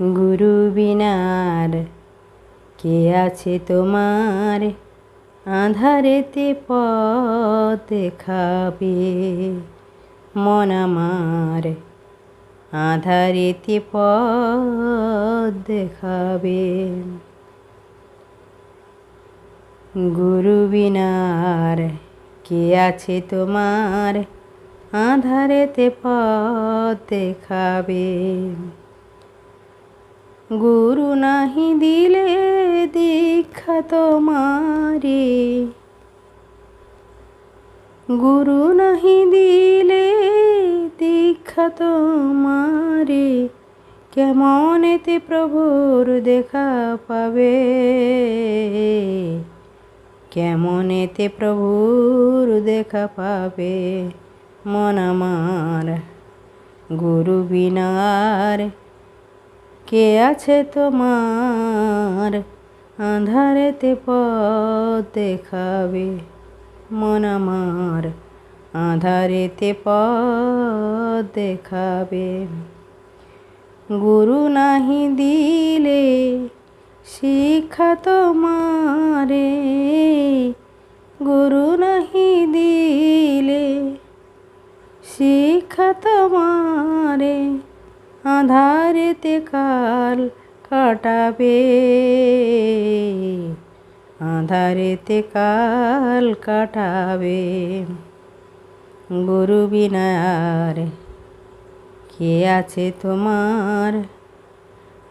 গুরু বিনার কে আছে তোমার আধারেতে পথ দেখাবে? মন আমার আধারেতে পথ দেখাবে। গুরু বিনার কে আছে তোমার আধারেতে পথ দেখাবে? গুরু নাহি দিলে দীক্ষা তোমারে। গুরু নাহি দিলে দীক্ষা তোমারে। কেমন এতে প্রভুর দেখা পাবে? কেমন এতে প্রভুর দেখা পাবে? মন আমার গুরু বিনার কে আছে তোমার? আধারেতে পথ দেখাবে মন আমার। আধারেতে পথ দেখাবে। গুরু নাহি দিলে শিক্ষা তোমারে। গুরু নাহি দিলে শিক্ষা তোমারে। আধারেতে কাল কাটাবে। আধারেতে কাল কাটাবে। গুরু বিনার কে আছে তোমার?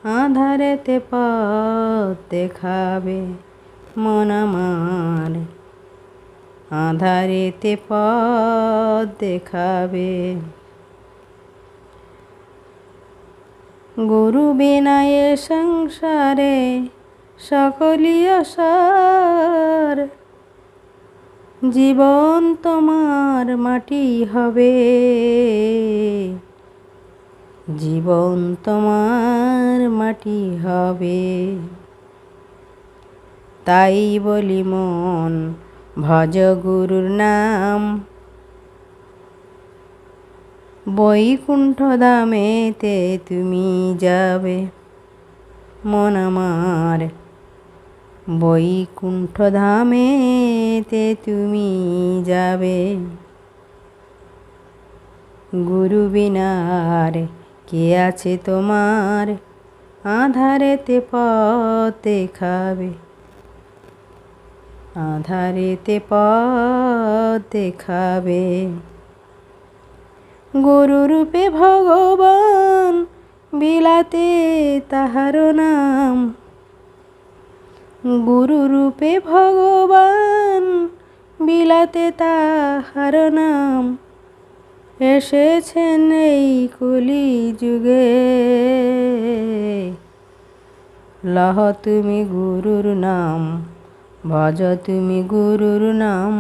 আধারেতে পথ দেখাবে মন আমার। আধারেতে পথ দেখাবে। গুরু বিনায়ে সংসারে সকলীয় আসার জীবন তোমার মাটি হবে। জীবন তোমার মাটি হবে। তাই বলি মন ভজ গুরুর নাম। বৈকুণ্ঠ দামেতে তুমি যাবে। মন আমার বৈকুণ্ঠ ধামেতে তুমি যাবে। গুরু বিনার কে আছে তোমার? আধারেতে পথ দেখাবে আধারেতে পথ দেখাবে গুরুরূপে ভগবান, বিলাতে তাহার নাম। গুরুরূপে ভগবান, বিলাতে তাহার নাম। এসেছেন এই কলি যুগে লহ তুমি গুরুর নাম, ভজ তুমি গুরুর নাম।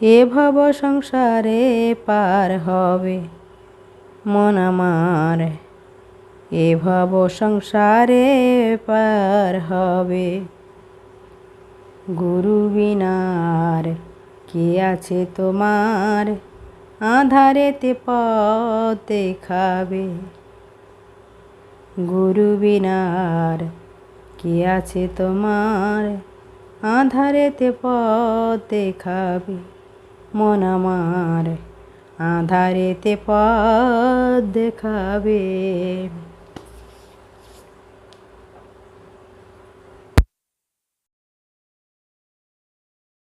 এ ভব সংসারে পার হবে। মন আমার এ ভব সংসারে পার হবে। গুরু বিনার কে আছে তোমার? আধারেতে পথ দেখাবে। গুরু বিনার কে আছে তোমার? আধারেতে পথ দেখাবে। মন আমার। আধারেতে পথ দেখাবে।